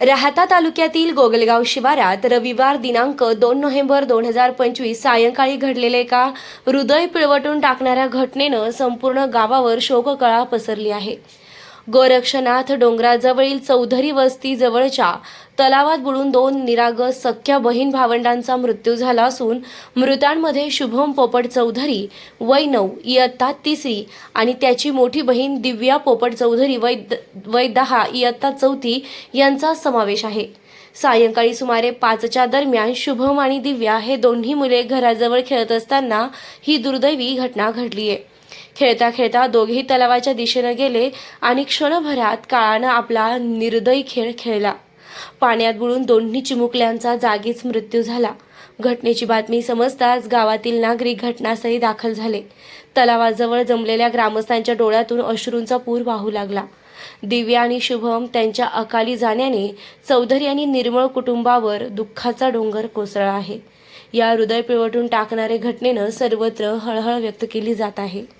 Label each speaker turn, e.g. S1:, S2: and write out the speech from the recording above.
S1: राहता तालुक्यातील गोगलगाव शिवारात रविवार दिनांक दोन नोव्हेंबर दोन हजार पंचवीस सायंकाळी घडलेल्या एका हृदय पिळवटून टाकणाऱ्या घटनेनं संपूर्ण गावावर शोककळा पसरली आहे. गोरक्षनाथ डोंगराजवळील चौधरी वस्ती जवळच्या तलावात बुडून दोन निरागस सख्या बहीण भावंडांचा मृत्यू झाला असून मृतांमध्ये शुभम पोपट चौधरी वय नऊ इयत्ता तिसरी आणि त्याची मोठी बहीण दिव्या पोपट चौधरी वय वै वय दहा इयत्ता चौथी यांचा समावेश आहे. सायंकाळी सुमारे पाचच्या दरम्यान शुभम आणि दिव्या हे दोन्ही मुले घराजवळ खेळत असताना ही दुर्दैवी घटना घडली आहे खेळता खेळता दोघेही तलावाच्या दिशेनं गेले आणि क्षणभरात काळानं आपला निर्दयी खेळ खेळला. पाण्यात बुडून दोन्ही चिमुकल्यांचा जागीच मृत्यू झाला. घटनेची बातमी समजताच गावातील नागरिक घटनास्थळी दाखल झाले. तलावाजवळ जमलेल्या ग्रामस्थांच्या डोळ्यातून अश्रूंचा पूर वाहू लागला. दिव्या आणि शुभम त्यांच्या अकाली जाण्याने चौधरी आणि निर्मळ कुटुंबावर दुःखाचा डोंगर कोसळला आहे. या हृदय पिळवटून टाकणारे घटनेनं सर्वत्र हळहळ व्यक्त केली जात आहे.